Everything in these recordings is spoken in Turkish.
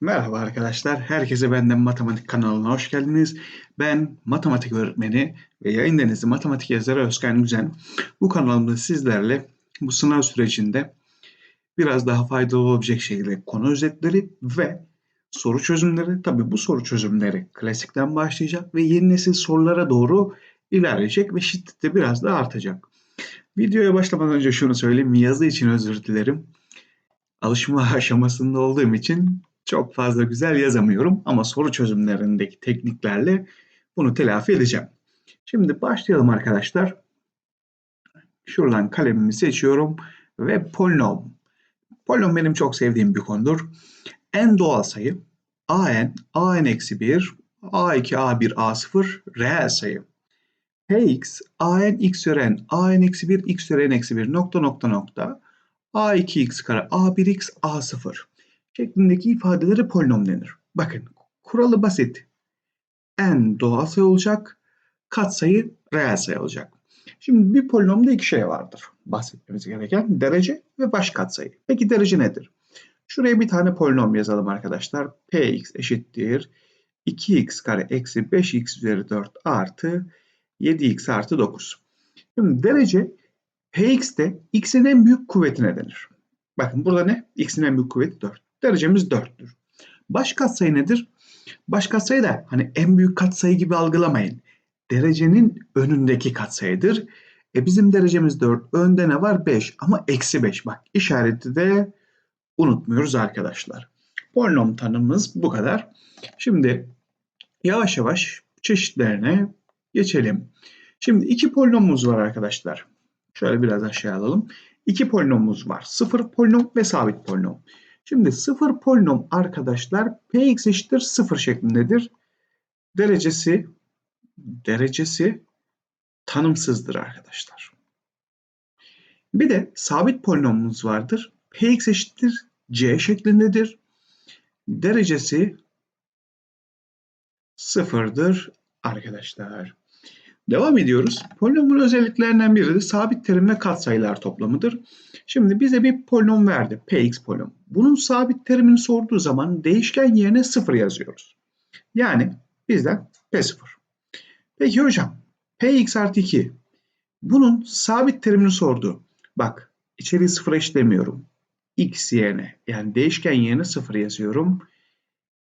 Merhaba arkadaşlar, herkese benden matematik kanalına hoş geldiniz. Ben matematik öğretmeni ve yayın denizi matematik yazarı Özkan Güzen. Bu kanalımda sizlerle bu sınav sürecinde biraz daha faydalı olabilecek şekilde konu özetleri ve soru çözümleri, tabi bu soru çözümleri klasikten başlayacak ve yeni nesil sorulara doğru ilerleyecek ve şiddeti biraz daha artacak. Videoya başlamadan önce şunu söyleyeyim, yazı için özür dilerim. Alışma aşamasında olduğum için çok fazla güzel yazamıyorum ama soru çözümlerindeki tekniklerle bunu telafi edeceğim. Şimdi başlayalım arkadaşlar. Şuradan kalemimi seçiyorum ve polinom. Polinom benim çok sevdiğim bir konudur. En doğal sayı an, an eksi 1, a2, a1, a0 reel sayı. px, an x ören, an eksi 1, x ören eksi 1 nokta nokta nokta a2x kare, a1x, a0 şeklindeki ifadelere polinom denir. Bakın kuralı basit. n doğal sayı olacak, katsayı reel sayı olacak. Şimdi bir polinomda iki şey vardır bahsetmemiz gereken. Derece ve baş katsayı. Peki derece nedir? Şuraya bir tane polinom yazalım arkadaşlar. px eşittir 2x kare eksi 5x üzeri 4 artı 7x artı 9. Şimdi derece px'te x'in en büyük kuvvetine denir. Bakın burada ne? x'in en büyük kuvveti 4. Derecemiz 4'tür. Baş katsayı nedir? Baş katsayı da hani en büyük katsayı gibi algılamayın. Derecenin önündeki katsayıdır. E bizim derecemiz 4. Önde ne var? 5 ama eksi 5. Bak işareti de unutmuyoruz arkadaşlar. Polinom tanımımız bu kadar. Şimdi yavaş yavaş çeşitlerine geçelim. Şimdi iki polinomumuz var arkadaşlar. Şöyle biraz aşağı alalım. İki polinomumuz var. Sıfır polinom ve sabit polinom. Şimdi sıfır polinom arkadaşlar px eşittir sıfır şeklindedir. Derecesi derecesi tanımsızdır arkadaşlar. Bir de sabit polinomumuz vardır. px eşittir c şeklindedir. Derecesi sıfırdır arkadaşlar. Devam ediyoruz. Polinomun özelliklerinden biri de sabit terimle katsayılar toplamıdır. Şimdi bize bir polinom verdi. Px polinom. Bunun sabit terimini sorduğu zaman değişken yerine 0 yazıyoruz. Yani bizden P0. Peki hocam Px artı 2 bunun sabit terimini sordu. Bak içeriği 0 eşlemiyorum. X yerine yani değişken yerine 0 yazıyorum.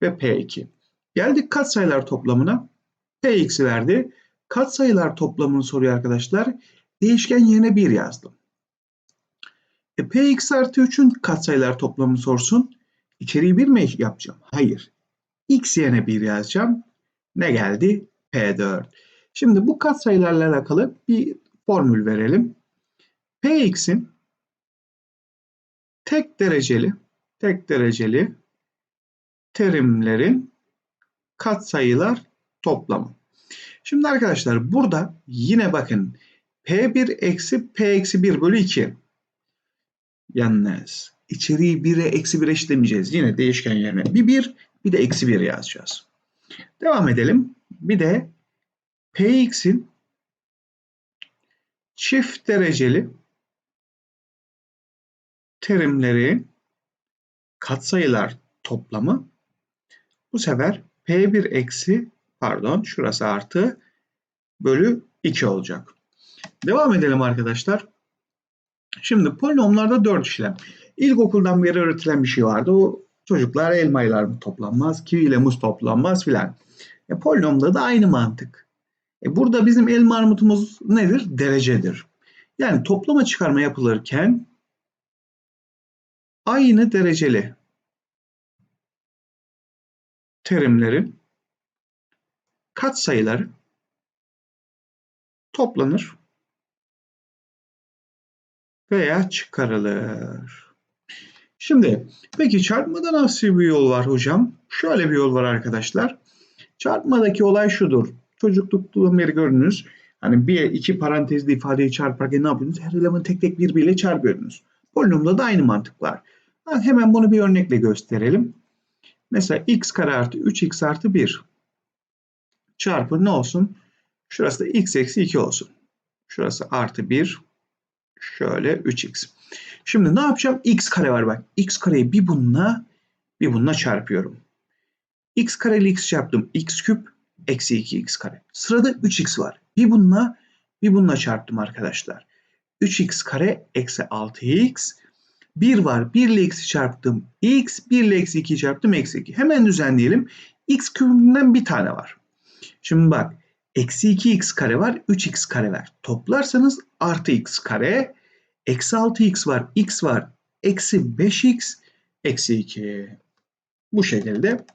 Ve P2. Geldik katsayılar toplamına. Px'i verdi. Katsayılar toplamını soruyor arkadaşlar. Değişken yerine 1 yazdım. E, Px artı 3'ün katsayılar toplamını sorsun. İçeriği 1 mi yapacağım? Hayır. X yerine 1 yazacağım. Ne geldi? P4. Şimdi bu katsayılarla alakalı bir formül verelim. Px'in tek dereceli tek dereceli terimlerin katsayılar toplamı. Şimdi arkadaşlar burada yine bakın P1 eksi P eksi 1 bölü 2. Yalnız içeriği 1'e eksi 1 eşitlemeyeceğiz. Yine değişken yerine bir 1 bir de eksi 1 yazacağız. Devam edelim. Bir de Px'in çift dereceli terimleri katsayılar toplamı bu sefer P1 eksi pardon şurası artı bölü 2 olacak. Devam edelim arkadaşlar. Şimdi polinomlarda 4 işlem. İlkokuldan beri öğretilen bir şey vardı. O çocuklar elma ile toplanmaz, kivi ile muz toplanmaz filan. E, polinomda da aynı mantık. E, burada bizim elma armutumuz nedir? Derecedir. Yani toplama çıkarma yapılırken aynı dereceli terimlerin katsayıları toplanır veya çıkarılır. Şimdi peki çarpmada nasıl bir yol var hocam? Şöyle bir yol var arkadaşlar. Çarpmadaki olay şudur. Çocukluktan beri gördünüz. Hani bir iki parantezli ifadeyi çarparken ne yapıyorsunuz? Her elemanı tek tek birbiriyle çarpıyordunuz. Polinomda da aynı mantık var. Hemen bunu bir örnekle gösterelim. Mesela x kare artı 3x artı 1 çarpı ne olsun? Şurası da x eksi 2 olsun. Şurası artı 1. Şöyle 3x. Şimdi ne yapacağım? x kare var bak. x kareyi bir bununla Bir bununla çarpıyorum. x kare ile x çarptım. x küp eksi 2x kare. Sırada 3x var. Bir bununla bir bununla çarptım arkadaşlar. 3x kare eksi 6x. 1 var. 1 ile x'i çarptım. x 1 ile eksi 2'yi çarptım. Eksi 2. Hemen düzenleyelim. x küpünden bir tane var. Şimdi bak. Eksi 2x kare var. 3x kare var. Toplarsanız artı x kare. Eksi 6x var. x var. Eksi 5x. Eksi 2. Bu şekilde.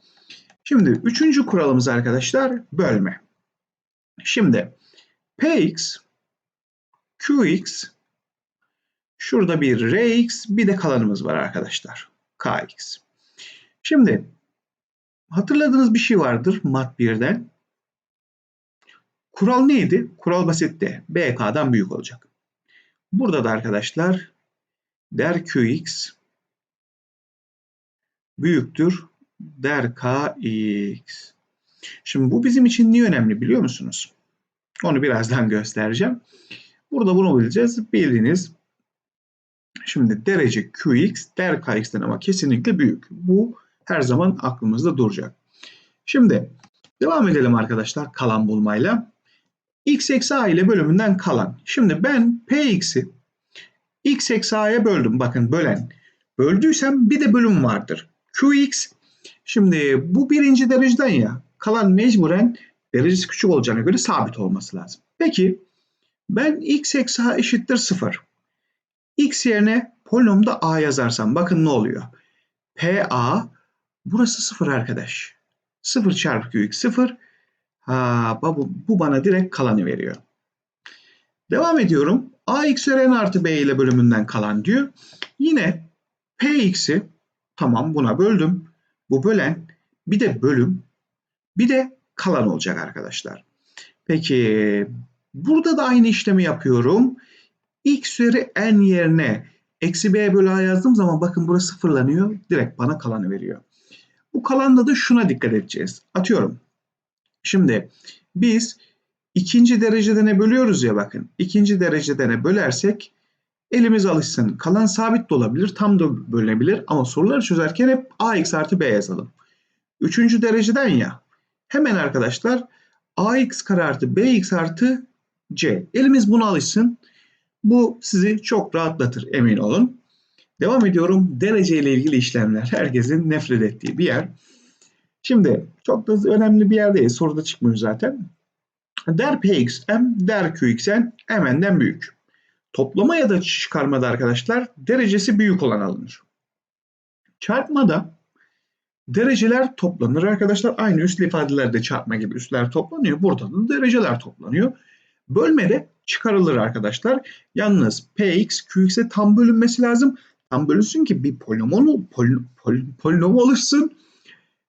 Şimdi üçüncü kuralımız arkadaşlar bölme. Şimdi px qx şurada bir rx bir de kalanımız var arkadaşlar. kx. Şimdi hatırladığınız bir şey vardır mat 1'den. Kural neydi? Kural basitti. BK'dan büyük olacak. Burada da arkadaşlar der qx büyüktür der kx. Şimdi bu bizim için niye önemli biliyor musunuz? Onu birazdan göstereceğim. Burada bunu bileceğiz. Bildiğiniz şimdi derece qx der kx'ten ama kesinlikle büyük. Bu her zaman aklımızda duracak. Şimdi devam edelim arkadaşlar kalan bulmayla. X eksi a ile bölümünden kalan. Şimdi ben px'i x eksi a'ya böldüm. Bakın bölen. Böldüysem bir de bölüm vardır. qx Şimdi bu birinci dereceden ya kalan mecburen derecesi küçük olacağına göre sabit olması lazım. Peki ben x eksi a eşittir 0. x yerine polinomda a yazarsam bakın ne oluyor. pa burası 0 arkadaş. 0 çarpı qx 0. Ha, bu, bu bana direkt kalanı veriyor. Devam ediyorum. ax üzeri n artı b ile bölümünden kalan diyor. Yine px'i tamam buna böldüm. Bu bölen bir de bölüm bir de kalan olacak arkadaşlar. Peki burada da aynı işlemi yapıyorum. X üzeri n yerine eksi b bölü a yazdığım zaman bakın burası sıfırlanıyor. Direkt bana kalanı veriyor. Bu kalanda da şuna dikkat edeceğiz. Atıyorum. Şimdi biz ikinci derecede ne bölüyoruz ya bakın. İkinci derecede ne bölersek Elimiz alışsın. Kalan sabit de olabilir, tam da bölünebilir ama soruları çözerken hep ax artı b yazalım. Üçüncü dereceden ya. Hemen arkadaşlar ax kare artı bx artı c. Elimiz buna alışsın. Bu sizi çok rahatlatır emin olun. Devam ediyorum. Derece ile ilgili işlemler. Herkesin nefret ettiği bir yer. Şimdi çok da önemli bir yer değil. Soruda çıkmıyor zaten. Der pxm, der qxn m'den büyük. Toplama ya da çıkarmada arkadaşlar derecesi büyük olan alınır. Çarpmada dereceler toplanır arkadaşlar. Aynı üstlü ifadelerde çarpma gibi üstler toplanıyor. Burada da dereceler toplanıyor. Bölmede çıkarılır arkadaşlar. Yalnız px qx'e tam bölünmesi lazım. Tam bölünsün ki bir polinom, pol, pol, polinom oluşsun.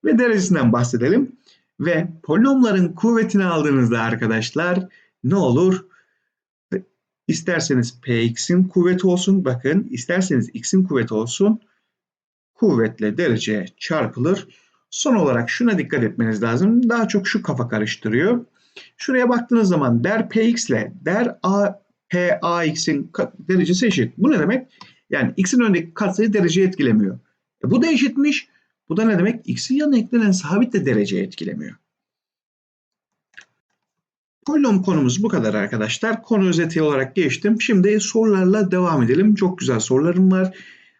Ve derecesinden bahsedelim. Ve polinomların kuvvetini aldığınızda arkadaşlar ne olur? İsterseniz px'in kuvveti olsun. Bakın isterseniz x'in kuvveti olsun. Kuvvetle dereceye çarpılır. Son olarak şuna dikkat etmeniz lazım. Daha çok şu kafa karıştırıyor. Şuraya baktığınız zaman der px ile der a p a x'in derecesi eşit. Bu ne demek? Yani x'in önündeki katsayı dereceyi etkilemiyor. E bu da eşitmiş. Bu da ne demek? X'in yanına eklenen sabit de dereceyi etkilemiyor. Polinom konumuz bu kadar arkadaşlar. Konu özeti olarak geçtim. Şimdi sorularla devam edelim. Çok güzel sorularım var.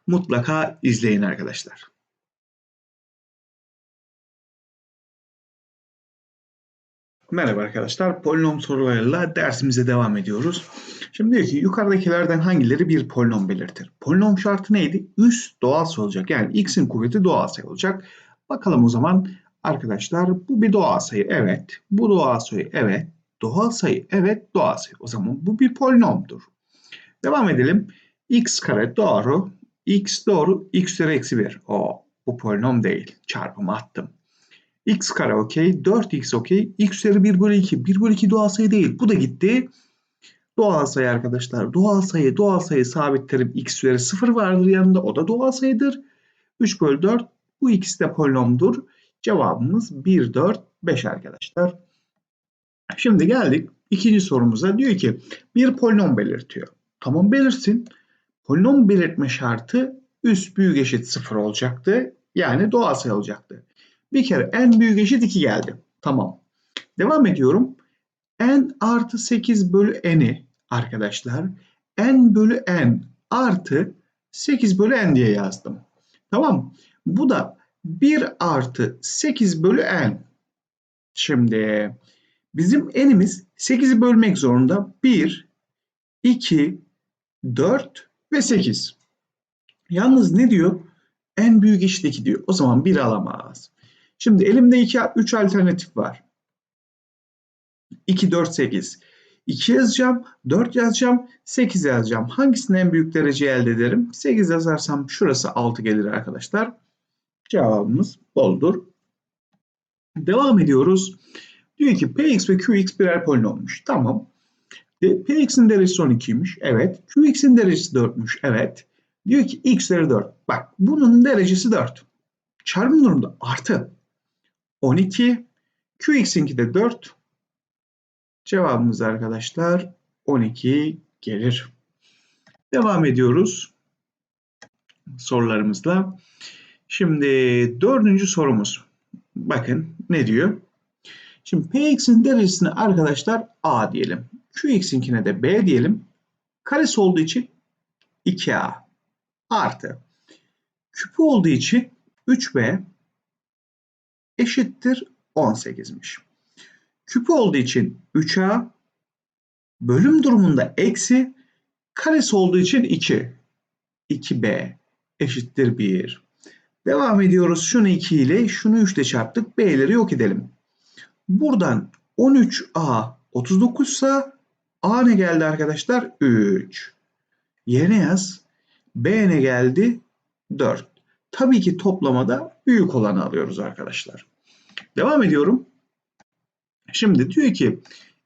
Mutlaka izleyin arkadaşlar. Merhaba arkadaşlar. Polinom sorularıyla dersimize devam ediyoruz. Şimdi diyor ki yukarıdakilerden hangileri bir polinom belirtir? Polinom şartı neydi? Üst doğal sayı olacak. Yani x'in kuvveti doğal sayı olacak. Bakalım o zaman arkadaşlar bu bir doğal sayı. Evet. Bu doğal sayı. Evet. Doğal sayı. Evet doğal sayı. O zaman bu bir polinomdur. Devam edelim. x kare doğru. x doğru. x üzeri eksi 1. O bu polinom değil. Çarpımı attım. x kare okey. 4x okey. x üzeri 1 bölü 2. 1 bölü 2 doğal sayı değil. Bu da gitti. Doğal sayı arkadaşlar. Doğal sayı, doğal sayı sabitlerim x üzeri 0 vardır yanında. O da doğal sayıdır. 3 bölü 4. Bu ikisi de polinomdur. Cevabımız 1, 4, 5 arkadaşlar. Şimdi geldik ikinci sorumuza. Diyor ki bir polinom belirtiyor. Tamam belirsin. Polinom belirtme şartı üst büyük eşit 0 olacaktı. Yani doğal sayı olacaktı. Bir kere n büyük eşit 2 geldi. Tamam. Devam ediyorum. n artı 8 bölü n'i arkadaşlar n bölü n artı 8 bölü n diye yazdım. Tamam Bu da 1 artı 8 bölü n. Şimdi bizim n'imiz 8'i bölmek zorunda. 1, 2, 4 ve 8. Yalnız ne diyor? En büyük eşit 2 diyor. O zaman 1 alamaz. Şimdi elimde 2, 3 alternatif var. 2, 4, 8. 2 yazacağım, 4 yazacağım, 8 yazacağım. Hangisini en büyük derece elde ederim? 8 yazarsam şurası 6 gelir arkadaşlar. Cevabımız boldur. Devam ediyoruz. Diyor ki Px ve Qx birer polinommuş. Tamam. De, Px'in derecesi 12'ymiş. Evet. Qx'in derecesi 4'müş. Evet. Diyor ki x üzeri 4. Bak bunun derecesi 4. Çarpım durumda artı 12. Qx'inki de 4. Cevabımız arkadaşlar 12 gelir. Devam ediyoruz sorularımızla. Şimdi dördüncü sorumuz. Bakın ne diyor? Şimdi Px'in derecesine arkadaşlar A diyelim. Qx'inkine de B diyelim. Karesi olduğu için 2A artı küpü olduğu için 3B eşittir 18'miş. Küpü olduğu için 3A bölüm durumunda eksi karesi olduğu için 2. 2B eşittir 1. Devam ediyoruz. Şunu 2 ile şunu 3 ile çarptık. B'leri yok edelim. Buradan 13A 39 ise A ne geldi arkadaşlar? 3. Yerine yaz. B ne geldi? 4. Tabii ki toplamada büyük olanı alıyoruz arkadaşlar. Devam ediyorum. Şimdi diyor ki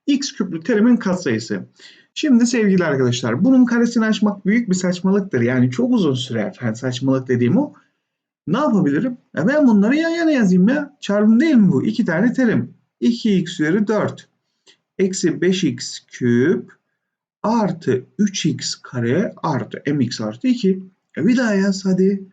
x küplü terimin katsayısı. Şimdi sevgili arkadaşlar bunun karesini açmak büyük bir saçmalıktır. Yani çok uzun sürer. Yani saçmalık dediğim o. Ne yapabilirim? Ya ben bunları yan yana yazayım ya. Çarpım değil mi bu? İki tane terim. 2x üzeri 4 eksi 5x küp artı 3x kare artı mx artı 2. E bir daha yaz hadi.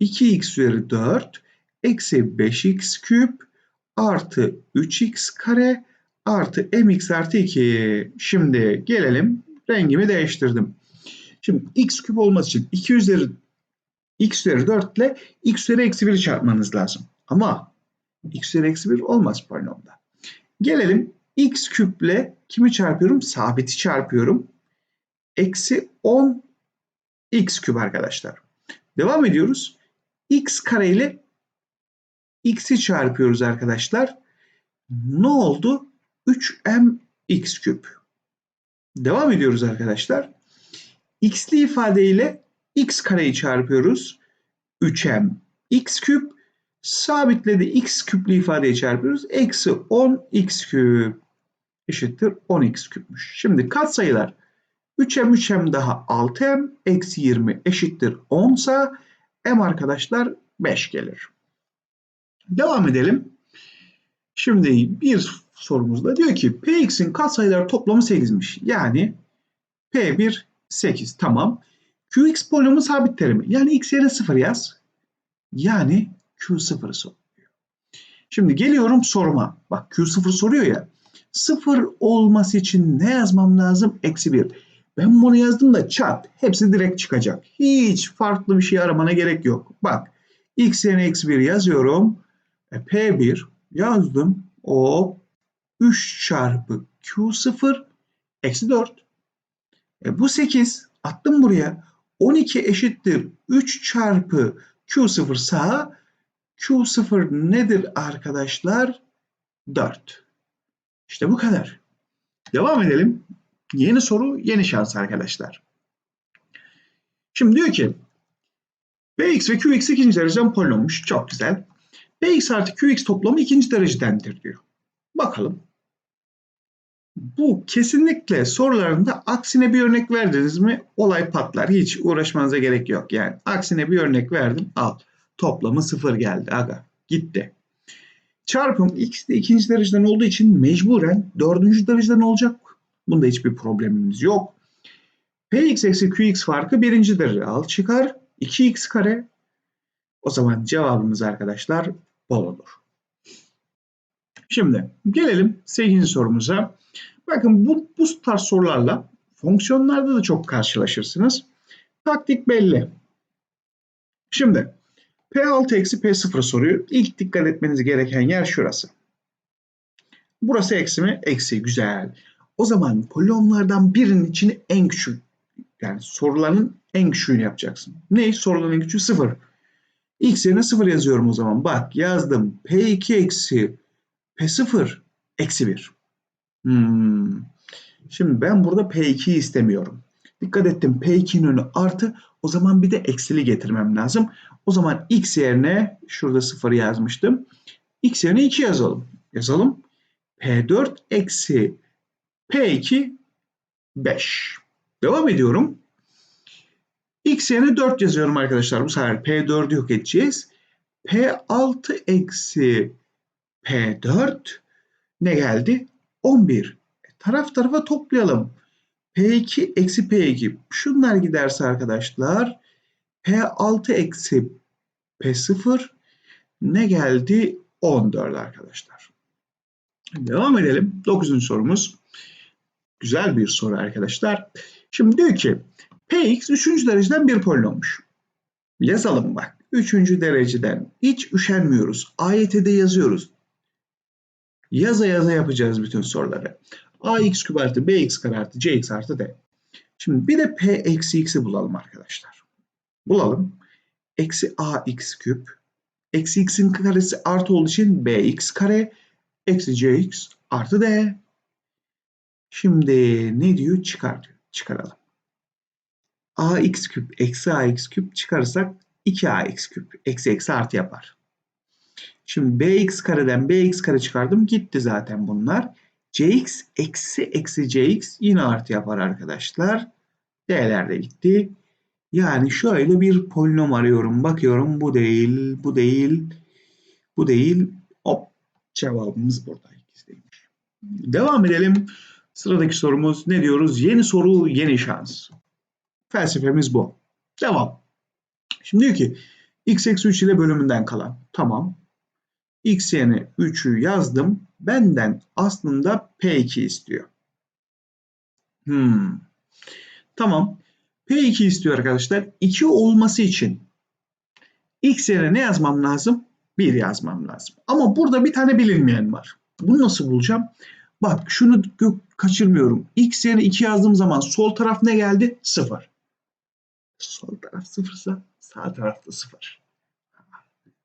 2x üzeri 4 eksi 5x küp artı 3x kare artı mx artı 2. Şimdi gelelim rengimi değiştirdim. Şimdi x küp olması için 2 üzeri x üzeri 4 ile x üzeri eksi 1'i çarpmanız lazım. Ama x üzeri eksi 1 olmaz polinomda. Gelelim x küple kimi çarpıyorum? Sabiti çarpıyorum. Eksi 10 x küp arkadaşlar. Devam ediyoruz. x kare ile x'i çarpıyoruz arkadaşlar. Ne oldu? 3m x küp. Devam ediyoruz arkadaşlar. x'li ifade ile x kareyi çarpıyoruz. 3m x küp sabitledi x küplü ifadeyi çarpıyoruz. Eksi 10 x küp eşittir 10 x küpmüş. Şimdi katsayılar 3m 3m daha 6m eksi 20 eşittir 10 sa m arkadaşlar 5 gelir. Devam edelim. Şimdi bir sorumuzda diyor ki Px'in katsayılar toplamı 8'miş. Yani P1 8 tamam. Qx polinomu sabit terimi. Yani x yerine 0 yaz. Yani Q0'ı soruyor. Şimdi geliyorum soruma. Bak Q0 soruyor ya. 0 olması için ne yazmam lazım? Eksi 1. Ben bunu yazdım da çat. Hepsi direkt çıkacak. Hiç farklı bir şey aramana gerek yok. Bak x yerine eksi 1 yazıyorum. E, P1 yazdım. O 3 çarpı Q0 eksi 4. E, bu 8 attım buraya. 12 eşittir 3 çarpı Q0 sağa Q0 nedir arkadaşlar? 4. İşte bu kadar. Devam edelim. Yeni soru, yeni şans arkadaşlar. Şimdi diyor ki Bx ve Qx ikinci dereceden polinommuş. Çok güzel. Bx artı Qx toplamı ikinci derecedendir diyor. Bakalım. Bu kesinlikle sorularında aksine bir örnek verdiniz mi olay patlar. Hiç uğraşmanıza gerek yok. Yani aksine bir örnek verdim al. Toplamı sıfır geldi aga. Gitti. Çarpım x de ikinci dereceden olduğu için mecburen dördüncü dereceden olacak. Bunda hiçbir problemimiz yok. Px eksi qx farkı birinci derece al çıkar. 2x kare O zaman cevabımız arkadaşlar bol olur. Şimdi gelelim 8. sorumuza. Bakın bu, bu tarz sorularla fonksiyonlarda da çok karşılaşırsınız. Taktik belli. Şimdi P6 eksi P0 soruyu ilk dikkat etmeniz gereken yer şurası. Burası eksi mi? Eksi. Güzel. O zaman polinomlardan birinin içini en küçük yani soruların en küçüğünü yapacaksın. Ne? Soruların en küçüğü 0. X yerine 0 yazıyorum o zaman. Bak yazdım. P2 eksi P0 eksi 1. Hmm. Şimdi ben burada P2'yi istemiyorum. Dikkat ettim P2'nin önü artı. O zaman bir de eksili getirmem lazım. O zaman X yerine şurada 0 yazmıştım. X yerine 2 yazalım. Yazalım. P4 eksi P2 5. Devam ediyorum. X yerine 4 yazıyorum arkadaşlar. Bu sefer P4'ü yok edeceğiz. P6 eksi P4 ne geldi? 11. E, taraf tarafa toplayalım. P2 eksi P2. Şunlar giderse arkadaşlar P6 eksi P0 ne geldi? 14 arkadaşlar. Devam edelim. 9. sorumuz. Güzel bir soru arkadaşlar. Şimdi diyor ki Px 3. dereceden bir polinommuş. Yazalım bak. 3. dereceden hiç üşenmiyoruz. AYT'de yazıyoruz. Yaza yaza yapacağız bütün soruları. ax küp artı bx kare artı cx artı d. Şimdi bir de p eksi x'i bulalım arkadaşlar. Bulalım. Eksi ax küp. Eksi x'in karesi artı olduğu için bx kare. Eksi cx artı d. Şimdi ne diyor? Çıkar diyor. Çıkaralım. Ax küp eksi ax küp çıkarırsak 2ax küp eksi eksi artı yapar. Şimdi bx kareden bx kare çıkardım. Gitti zaten bunlar. cx eksi eksi cx yine artı yapar arkadaşlar. D'ler de gitti. Yani şöyle bir polinom arıyorum. Bakıyorum bu değil, bu değil, bu değil. Hop cevabımız burada. ikisiymiş. Devam edelim. Sıradaki sorumuz ne diyoruz? Yeni soru, yeni şans. Felsefemiz bu. Devam. Şimdi diyor ki x eksi 3 ile bölümünden kalan. Tamam. x yerine 3'ü yazdım. Benden aslında P2 istiyor. Hmm. Tamam. P2 istiyor arkadaşlar. 2 olması için x yerine ne yazmam lazım? 1 yazmam lazım. Ama burada bir tane bilinmeyen var. Bunu nasıl bulacağım? Bak şunu kaçırmıyorum. X yerine 2 yazdığım zaman sol taraf ne geldi? 0. Sol taraf 0 ise sağ tarafta 0.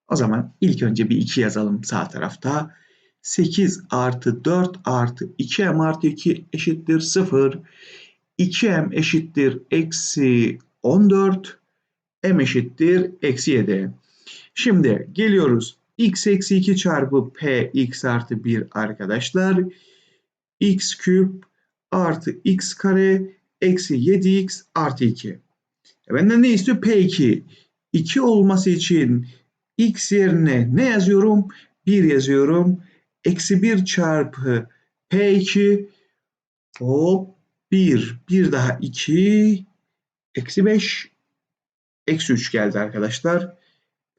O zaman ilk önce bir 2 yazalım sağ tarafta. 8 artı 4 artı 2m artı 2 eşittir 0. 2m eşittir eksi 14. m eşittir eksi 7. Şimdi geliyoruz. x eksi 2 çarpı p x artı 1 arkadaşlar. x küp artı x kare eksi 7x artı 2. E benden ne istiyor? P2. 2 olması için x yerine ne yazıyorum? 1 yazıyorum. Eksi 1 çarpı P2 hop 1. 1 daha 2 eksi 5 eksi 3 geldi arkadaşlar.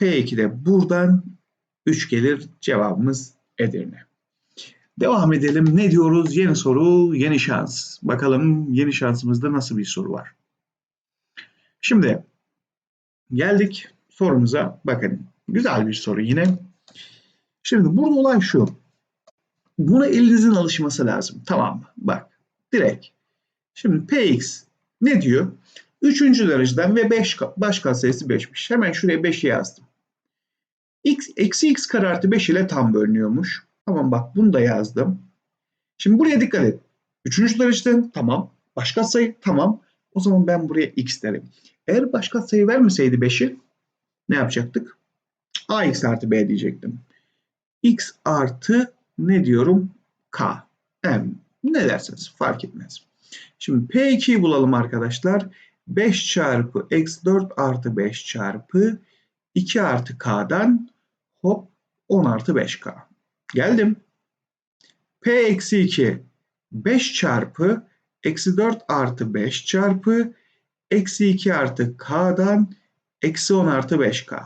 P2 de buradan 3 gelir. Cevabımız Edirne. Devam edelim. Ne diyoruz? Yeni soru, yeni şans. Bakalım yeni şansımızda nasıl bir soru var. Şimdi geldik sorumuza. Bakın güzel bir soru yine. Şimdi burada olay şu. Buna elinizin alışması lazım. Tamam mı? Bak direkt. Şimdi Px ne diyor? Üçüncü dereceden ve 5 baş katsayısı 5'miş. Hemen şuraya 5'i yazdım. x eksi x kare artı 5 ile tam bölünüyormuş. Tamam bak bunu da yazdım. Şimdi buraya dikkat et. Üçüncü dereceden tamam. Başka sayı tamam. O zaman ben buraya x derim. Eğer başka sayı vermeseydi 5'i ne yapacaktık? ax artı b diyecektim. x artı ne diyorum? k. m. Ne derseniz fark etmez. Şimdi p2'yi bulalım arkadaşlar. 5 çarpı x 4 artı 5 çarpı 2 artı k'dan hop 10 artı 5k. Geldim. p eksi 2 5 çarpı eksi 4 artı 5 çarpı eksi 2 artı k'dan eksi 10 artı 5k.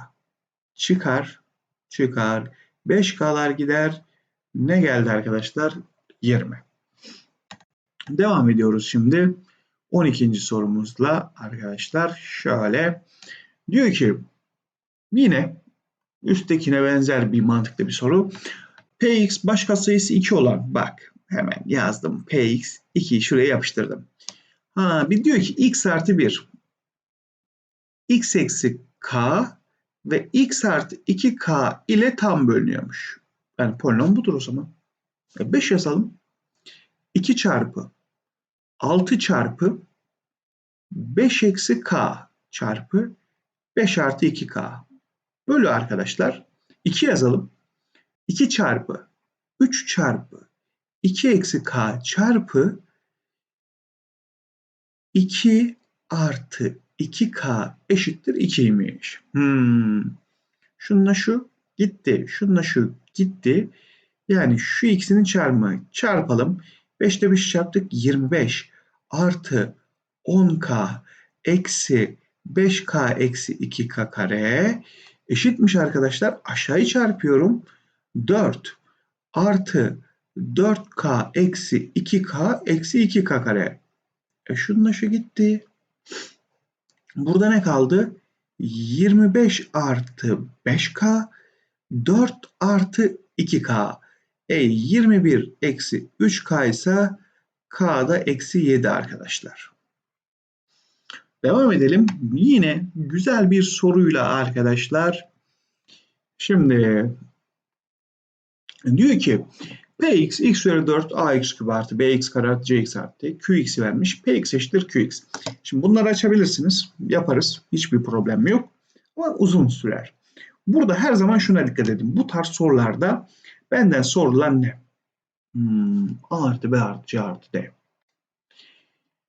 çıkar, çıkar. 5K'lar gider. Ne geldi arkadaşlar? 20. Devam ediyoruz şimdi. 12. sorumuzla arkadaşlar şöyle diyor ki yine üsttekine benzer bir mantıklı bir soru. Px baş katsayısı 2 olan bak hemen yazdım. Px 2'yi şuraya yapıştırdım. Ha bir diyor ki x artı 1 x eksi k ve x artı 2k ile tam bölünüyormuş. Yani polinom budur o zaman. E 5 yazalım. 2 çarpı 6 çarpı 5 eksi k çarpı 5 artı 2k. Bölü arkadaşlar. 2 yazalım. 2 çarpı 3 çarpı 2 eksi k çarpı 2 artı 2k eşittir 2'ymiş. Hmm. Şununla şu gitti. Şununla şu gitti. Yani şu ikisinin çarpımı çarpalım. 5'te 5 çarptık 25 artı 10k eksi 5k eksi 2k kare eşitmiş arkadaşlar. Aşağıyı çarpıyorum. 4 artı 4k eksi 2k eksi 2k kare. E şununla şu gitti. Burada ne kaldı? 25 artı 5k 4 artı 2k. E 21 eksi 3k ise k'da eksi 7 arkadaşlar. Devam edelim. Yine güzel bir soruyla arkadaşlar. Şimdi diyor ki Px x üzeri 4 ax küp artı bx kare artı cx artı qx vermiş. Px eşittir qx. Şimdi bunları açabilirsiniz. Yaparız. Hiçbir problem yok. Ama uzun sürer. Burada her zaman şuna dikkat edin. Bu tarz sorularda benden sorulan ne? Hmm, a artı b artı c artı d.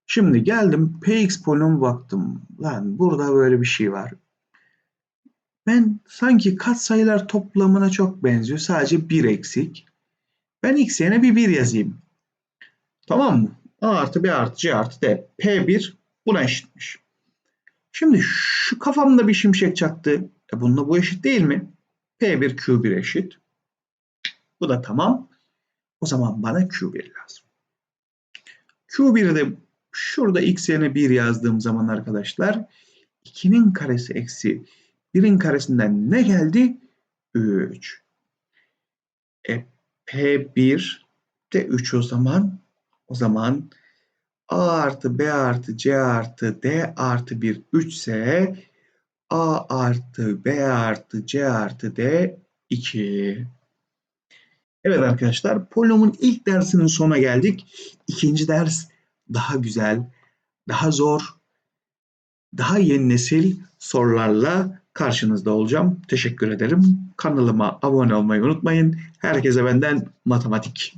Şimdi geldim px polinomu baktım. Lan burada böyle bir şey var. Ben sanki katsayılar toplamına çok benziyor. Sadece 1 eksik. Ben x yerine bir 1 yazayım. Tamam mı? A artı B artı C artı D. P1 buna eşitmiş. Şimdi şu kafamda bir şimşek çaktı. E bununla bu eşit değil mi? P1 Q1 eşit. Bu da tamam. O zaman bana Q1 lazım. Q1'i de şurada x yerine 1 yazdığım zaman arkadaşlar 2'nin karesi eksi 1'in karesinden ne geldi? 3. E, P1 de 3 o zaman. O zaman A artı B artı C artı D artı 1 3 ise A artı B artı C artı D 2. Evet arkadaşlar polinomun ilk dersinin sona geldik. İkinci ders daha güzel, daha zor, daha yeni nesil sorularla karşınızda olacağım. Teşekkür ederim. Kanalıma abone olmayı unutmayın. Herkese benden matematik.